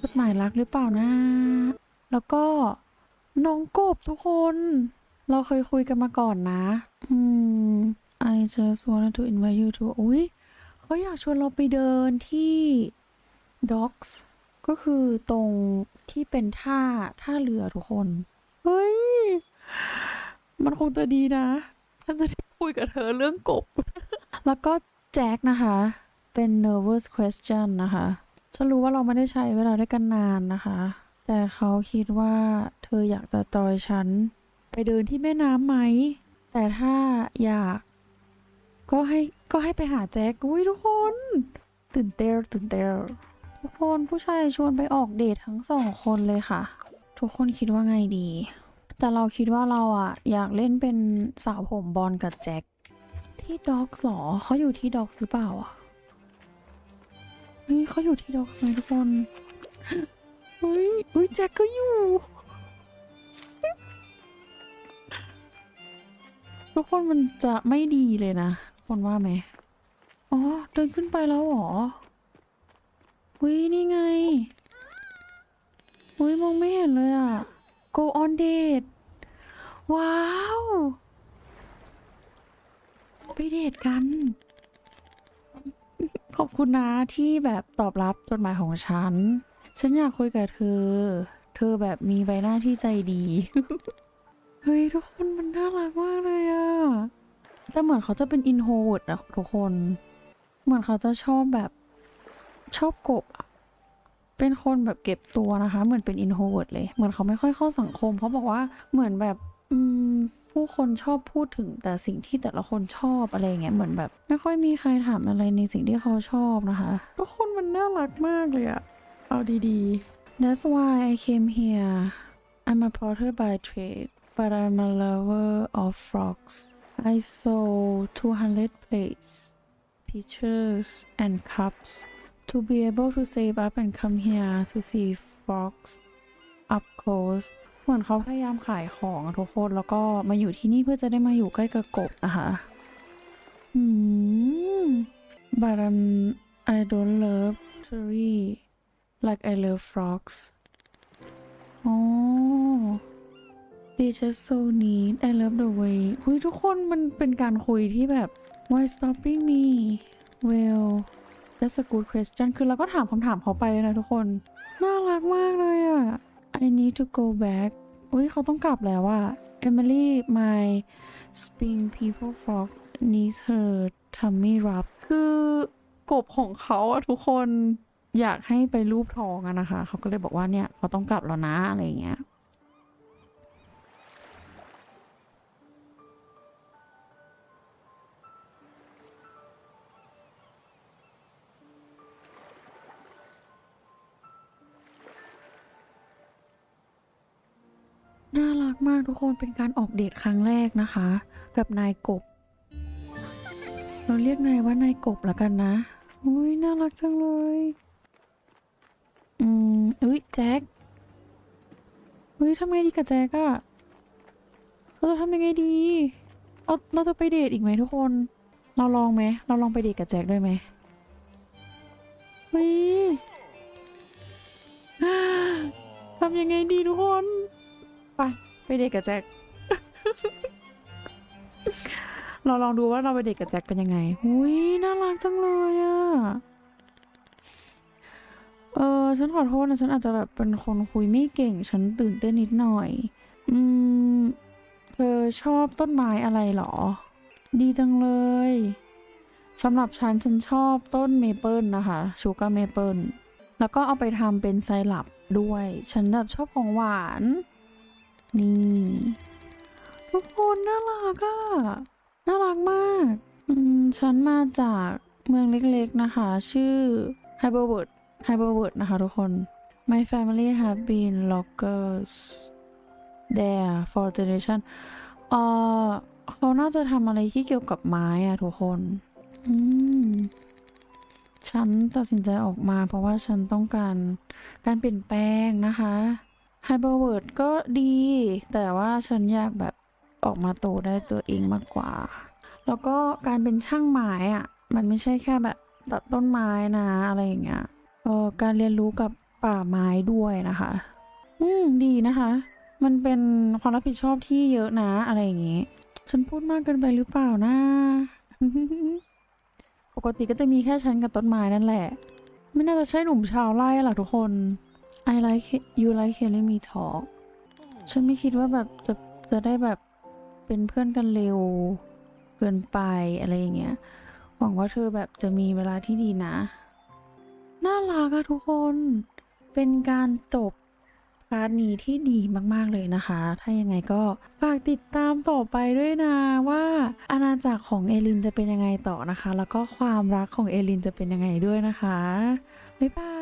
จดหมายรักหรือเปล่านะ แล้วก็น้องกบทุกคน เราเคยคุยกันมาก่อนนะ อืม I just wanted to invite you to อุ้ยเขาอยากชวนเราไปเดินที่ Docks ก็คือตรงที่เป็นท่าท่าเรือทุกคน เฮ้ย มันคงจะดีนะ ฉันจะได้คุยกับเธอเรื่องกบ แล้วก็แจ็คนะคะ เป็น nervous question นะคะ ฉันรู้ว่าเราไม่ได้ใช้เวลาด้วยกันนานนะคะ แต่เขาคิดว่าเธออยากจะจอยฉัน ไปเดินที่แม่น้ำไหม แต่ถ้าอยาก ก็ให้ก็ให้ไปหาแจ็คอุ้ยทุกคน ตื่นเต้นตื่นเต้นทุกคนผู้ชายชวนไปออกเดททั้งสองคนเลยค่ะ ทุกคนคิดว่าไงดี แต่เราคิดว่าเราอะอยากเล่นเป็นสาวผมบอลกับแจ็คที่ด็อกส์หรอเขาอยู่ที่ด็อกหรือเปล่าอะ นี่เขาอยู่ที่ดอกส์ไหมทุกคนเฮ้ยเฮ้ยแจ็คก็อยู่ ทุกคนมันจะไม่ดีเลยนะ คนว่าไหมอ๋อ เดินขึ้นไปแล้วเหรออุ้ยนี่ไงอุ้ยมองไม่เห็นเลยอะ go on date ว้าว ไปเดทกัน ขอบคุณนะที่แบบตอบรับจดหมายของฉัน ฉันอยากคุยกับเธอ เธอแบบมีใบหน้าที่ใจดี เฮ้ย ทุกคนมันน่ารักมากเลยอะแต่เหมือนเขาจะเป็นอินโฮเวิร์ดอะทุกคน เหมือนเขาจะชอบแบบชอบกบอะเป็นคนแบบเก็บตัวนะคะ เหมือนเป็นอินโฮเวิร์ดเลย เหมือนเขาไม่ค่อยเข้าสังคม เขาบอกว่าเหมือนแบบ ผู้คนชอบพูดถึงแต่สิ่งที่แต่ละคนชอบอะไรอย่างเงี้ยเหมือนแบบ ไม่ค่อยมีใครถามอะไรในสิ่งที่เขาชอบนะคะทุกคนมันน่ารักมากเลยอะเอาดีๆ That's why I came here I'm a porter by trade but I'm a lover of frogs I sold 200 plates pitchers and cups to be able to save up and come here to see frogs up close เหมือนเขาพยายามขายของทุกคนแล้วก็มาอยู่ที่นี่เพื่อจะได้มาอยู่ใกล้กับกบนะคะอืม but um, I don't love tree like I love frogs อ๋อ they just so neat I love the way อุ้ยทุกคนมันเป็นการคุยที่แบบ why stopping me well that's a good question คือเราก็ถามคำถามเขาไปเลยนะทุกคน น่ารักมากเลยอะ I need to go back อุ้ยเขาต้องกลับแล้วอะ Emily my spring people frog needs her tummy rub คือกบของเขาอะทุกคนอยากให้ไปรูปท้องอะนะคะ เขาก็เลยบอกว่าเนี่ยเขาต้องกลับแล้วนะอะไรเงี้ย น่ารักมากทุกคนเป็นการออกเดทครั้งแรกนะคะ กับนายกบ เราเรียกนายว่านายกบแล้วกันนะอุ้ยน่ารักจังเลย อืมอุ้ยแจ็คอุ้ยทำไงดีกับแจ็คอะเราจะทำยังไงดีเราเราจะไปเดทอีกไหมทุกคน เราลองไหมเราลองไปเดทกับแจ็คด้วยไหมอุ้ยทำยังไงดีทุกคน ไปไปเดทกับแจ็คเราลองดูว่าเราไปเดทกับแจ็คเป็นยังไงหุยน่ารักจังเลยอะเออฉันขอโทษนะ ฉันอาจจะแบบเป็นคนคุยไม่เก่ง ฉันตื่นเต้นนิดหน่อย อืม เธอชอบต้นไม้อะไรหรอ ดีจังเลยสำหรับฉันฉันชอบต้นเมเปิลนะคะชูการ์เมเปิลแล้วก็เอาไปทำเป็นไซรัปด้วย ฉันแบบชอบของหวาน นี่ ทุกคนน่ารักอะน่ารักมากอืมฉันมาจากเมืองเล็กๆนะคะ ชื่อไฮเบอร์เวิร์ดไฮเบอร์เวิร์ดนะคะทุกคน My family have been loggers there for generation เอ่อเขาน่าจะทำอะไรที่เกี่ยวกับไม้อะทุกคน อืม ฉันตัดสินใจออกมาเพราะว่าฉันต้องการการเปลี่ยนแปลงนะคะ ไฮเบอร์เวิร์ดก็ดี แต่ว่าฉันอยากแบบออกมาโตได้ตัวเองมากกว่า แล้วก็การเป็นช่างไม้อะมันไม่ใช่แค่แบบตัดต้นไม้นะอะไรอย่างเงี้ยเออการเรียนรู้กับปป่าไม้ด้วยนะคะ อืมดีนะคะ มันเป็นความรับผิดชอบที่เยอะนะอะไรอย่างงี้ ฉันพูดมากเกินไปหรือเปล่านะ ปกติก็จะมีแค่ฉันกับต้นไม้นั่นแหละ ไม่น่าจะใช่หนุ่มชาวไร่หรอกทุกคน I like it- you like hearing me talk ฉันไม่คิดว่าแบบจะจะได้แบบเป็นเพื่อนกันเร็วเกินไปอะไรอย่างเงี้ย หวังว่าเธอแบบจะมีเวลาที่ดีนะ น่ารักอะทุกคน เป็นการจบพาร์ทนี้ที่ดีมากๆเลยนะคะ ถ้ายังไงก็ฝากติดตามต่อไปด้วยนะว่า อาณาจักรของเอลินจะเป็นยังไงต่อนะคะ แล้วก็ความรักของเอลินจะเป็นยังไงด้วยนะคะ บ๊ายบาย